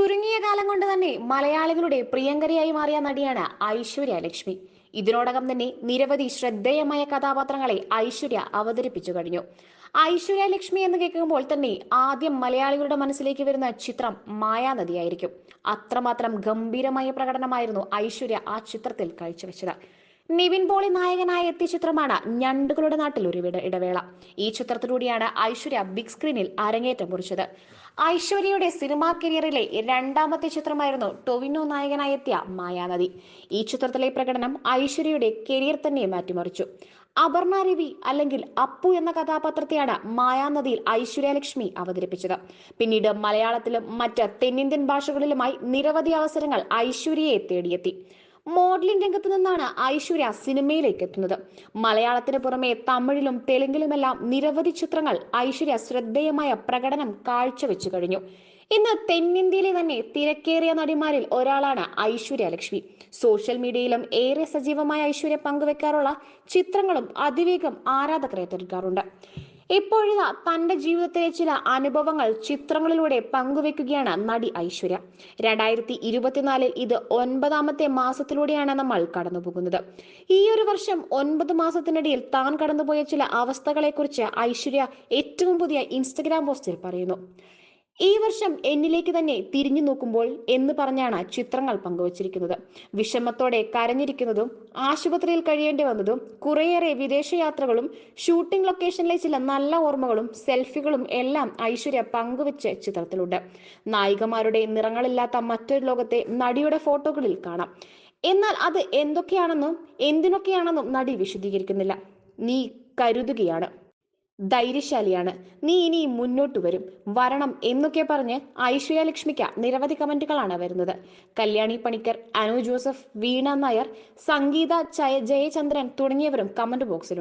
ചുരുങ്ങിയ കാലം കൊണ്ട് തന്നെ മലയാളികളുടെ പ്രിയങ്കരിയായി മാറിയ നടിയാണ് ഐശ്വര്യ ലക്ഷ്മി. ഇതിനോടകം തന്നെ നിരവധി ശ്രദ്ധേയമായ കഥാപാത്രങ്ങളെ ഐശ്വര്യ അവതരിപ്പിച്ചു കഴിഞ്ഞു. ഐശ്വര്യ ലക്ഷ്മി എന്ന് കേൾക്കുമ്പോൾ തന്നെ ആദ്യം മലയാളികളുടെ മനസ്സിലേക്ക് വരുന്ന ചിത്രം മായാനദിയായിരിക്കും. അത്രമാത്രം ഗംഭീരമായ പ്രകടനമായിരുന്നു ഐശ്വര്യ ആ ചിത്രത്തിൽ കാഴ്ചവെച്ചത്. നിവിൻ പോളി നായകനായ എത്തിയ ചിത്രമാണ് ഞണ്ടുകളുടെ നാട്ടിൽ ഒരു ഇടവേള. ഈ ചിത്രത്തിലൂടെയാണ് ഐശ്വര്യ ബിഗ് സ്ക്രീനിൽ അരങ്ങേറ്റം കുറിച്ചത്. ഐശ്വര്യയുടെ സിനിമാ കരിയറിലെ രണ്ടാമത്തെ ചിത്രമായിരുന്നു ടൊവിനോ നായകനായി എത്തിയ മായാനദി. ഈ ചിത്രത്തിലെ പ്രകടനം ഐശ്വര്യയുടെ കരിയർ തന്നെ മാറ്റിമറിച്ചു. അപർണ രവി അല്ലെങ്കിൽ അപ്പു എന്ന കഥാപാത്രത്തെയാണ് മായാനദിയിൽ ഐശ്വര്യലക്ഷ്മി അവതരിപ്പിച്ചത്. പിന്നീട് മലയാളത്തിലും മറ്റ് തെന്നിന്ത്യൻ ഭാഷകളിലുമായി നിരവധി അവസരങ്ങൾ ഐശ്വര്യയെ തേടിയെത്തി. മോഡലിംഗ് രംഗത്ത് നിന്നാണ് ഐശ്വര്യ സിനിമയിലേക്ക് എത്തുന്നത്. മലയാളത്തിന് പുറമെ തമിഴിലും തെലുങ്കിലുമെല്ലാം നിരവധി ചിത്രങ്ങൾ ഐശ്വര്യ ശ്രദ്ധേയമായ പ്രകടനം കാഴ്ചവെച്ചു കഴിഞ്ഞു. ഇന്ന് തെന്നിന്ത്യയിലെ തന്നെ തിരക്കേറിയ നടിമാരിൽ ഒരാളാണ് ഐശ്വര്യ ലക്ഷ്മി. സോഷ്യൽ മീഡിയയിലും ഏറെ സജീവമായ ഐശ്വര്യ പങ്കുവെക്കാറുള്ള ചിത്രങ്ങളും അതിവേഗം ആരാധകരെ തീർക്കാറുണ്ട് ഇപ്പോഴിതാ തന്റെ ജീവിതത്തിലെ ചില അനുഭവങ്ങൾ ചിത്രങ്ങളിലൂടെ പങ്കുവെക്കുകയാണ് നടി ഐശ്വര്യ. രണ്ടായിരത്തി ഇരുപത്തിനാലിൽ ഇത് ഒൻപതാമത്തെ മാസത്തിലൂടെയാണ് നമ്മൾ കടന്നുപോകുന്നത്. ഈ ഒരു വർഷം ഒൻപത് മാസത്തിനിടയിൽ താൻ കടന്നുപോയ ചില അവസ്ഥകളെക്കുറിച്ച് ഐശ്വര്യ ഏറ്റവും പുതിയ ഇൻസ്റ്റഗ്രാം പോസ്റ്റിൽ പറയുന്നു. ഈ വർഷം എന്നിലേക്ക് തന്നെ തിരിഞ്ഞു നോക്കുമ്പോൾ എന്ന് പറഞ്ഞാണ് ചിത്രങ്ങൾ പങ്കുവച്ചിരിക്കുന്നത്. വിഷമത്തോടെ കരഞ്ഞിരിക്കുന്നതും ആശുപത്രിയിൽ കഴിയേണ്ടി വന്നതും കുറേയേറെ വിദേശയാത്രകളും ഷൂട്ടിംഗ് ലൊക്കേഷനിലെ ചില നല്ല ഓർമ്മകളും സെൽഫികളും എല്ലാം ഐശ്വര്യ പങ്കുവെച്ച് ചിത്രത്തിലുണ്ട്. നായികമാരുടെ നിറങ്ങളില്ലാത്ത മറ്റൊരു ലോകത്തെ നടിയുടെ ഫോട്ടോകളിൽ കാണാം. എന്നാൽ അത് എന്തൊക്കെയാണെന്നും എന്തിനൊക്കെയാണെന്നും നടി വിശദീകരിക്കുന്നില്ല. നീ കരുതുകയാണ്. ധൈര്യശാലിയാണ്. നീ ഇനി മുന്നോട്ട് വരും. വരണം എന്നൊക്കെ പറഞ്ഞ് ഐശ്വര്യ ലക്ഷ്മിക്ക് നിരവധി കമന്റുകളാണ് വരുന്നത്. കല്യാണി പണിക്കർ അനു ജോസഫ് വീണ നായർ സംഗീത ജയചന്ദ്രൻ തുടങ്ങിയവരും കമന്റ് ബോക്സിലുണ്ട്.